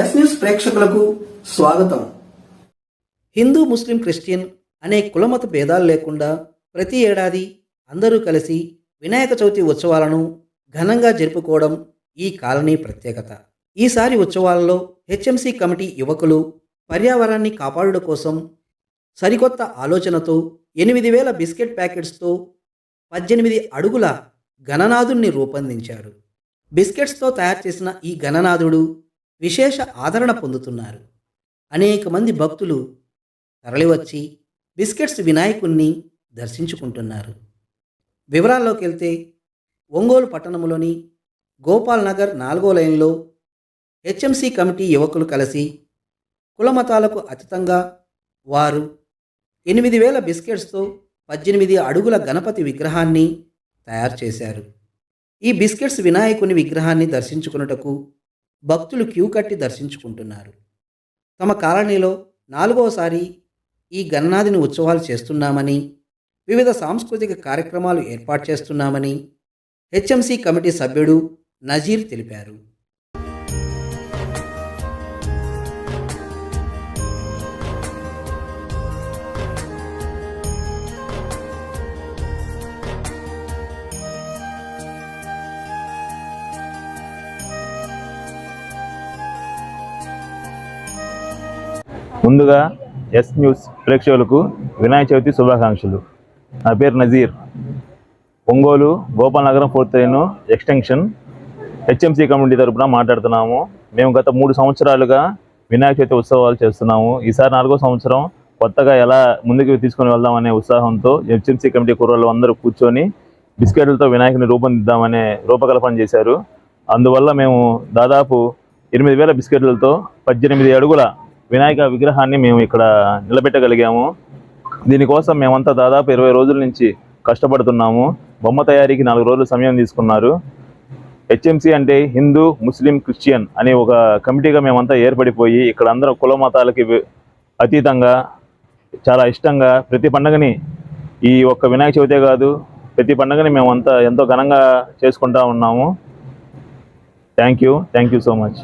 Yes news ప్రేక్షకులకు స్వాగతం. హిందూ ముస్లిం Christian అనే కులమత భేదాలు లేకుండా ప్రతి ఏడాది అందరూ కలిసి వినాయక చవితి ఉత్సవాలను ఘనంగా జరుపుకోవడం ఈ కాలనీ ప్రత్యేకత. ఈసారి ఉత్సవాలలో హెచ్ఎంసీ కమిటీ యువకులు పర్యావరణాన్ని కాపాడుట కోసం సరికొత్త ఆలోచనతో ఎనిమిది వేల బిస్కెట్ ప్యాకెట్స్తో పద్దెనిమిది అడుగుల గణనాథుణ్ణి రూపొందించారు. బిస్కెట్స్తో తయారు చేసిన ఈ గణనాథుడు విశేష ఆదరణ పొందుతున్నారు. అనేక మంది భక్తులు తరలివచ్చి బిస్కెట్స్ వినాయకుణ్ణి దర్శించుకుంటున్నారు. వివరాల్లోకి వెళ్తే ఒంగోలు పట్టణంలోని గోపాల్ నగర్ నాలుగో లైన్లో హెచ్ఎంసి కమిటీ యువకులు కలిసి కులమతాలకు అతీతంగా వారు ఎనిమిది వేల బిస్కెట్స్తో పద్దెనిమిది అడుగుల గణపతి విగ్రహాన్ని తయారు చేశారు. ఈ బిస్కెట్స్ వినాయకుని విగ్రహాన్ని దర్శించుకున్నటకు భక్తులు క్యూ కట్టి దర్శించుకుంటున్నారు. తమ కాలనీలో నాలుగోసారి ఈ గణనాథిని ఉత్సవాలు చేస్తున్నామని వివిధ సాంస్కృతిక కార్యక్రమాలు ఏర్పాటు చేస్తున్నామని హెచ్ఎంసి కమిటీ సభ్యుడు నజీర్ తెలిపారు. ముందుగా ఎస్ న్యూస్ ప్రేక్షకులకు వినాయక చవితి శుభాకాంక్షలు. నా పేరు నజీర్. ఒంగోలు గోపాల్ నగరం fourth line extension HMC community తరపున మాట్లాడుతున్నాము. మేము గత మూడు సంవత్సరాలుగా వినాయక చవితి ఉత్సవాలు చేస్తున్నాము. ఈసారి నాలుగో సంవత్సరం కొత్తగా ఎలా ముందుకు తీసుకొని వెళ్దామనే ఉత్సాహంతో హెచ్ఎంసీ కమిటీ కుర్రోళ్ళు అందరూ కూర్చొని బిస్కెట్లతో వినాయకుని రూపొందిద్దామనే రూపకల్పన చేశారు. అందువల్ల మేము దాదాపు ఎనిమిది వేల బిస్కెట్లతో పద్దెనిమిది అడుగుల వినాయక విగ్రహాన్ని మేము ఇక్కడ నిలబెట్టగలిగాము. దీనికోసం మేమంతా దాదాపు ఇరవై రోజుల నుంచి కష్టపడుతున్నాము. బొమ్మ తయారీకి నాలుగు రోజులు సమయం తీసుకున్నారు. హెచ్ఎంసి అంటే హిందూ ముస్లిం క్రిస్టియన్ అనే ఒక కమిటీగా మేమంతా ఏర్పడిపోయి ఇక్కడ అందరూ కుల మతాలకి అతీతంగా చాలా ఇష్టంగా ప్రతి పండగని ఈ ఒక్క వినాయక చవితే కాదు ప్రతి పండగని మేమంతా ఎంతో ఘనంగా చేసుకుంటా ఉన్నాము. Thank you. Thank you so much.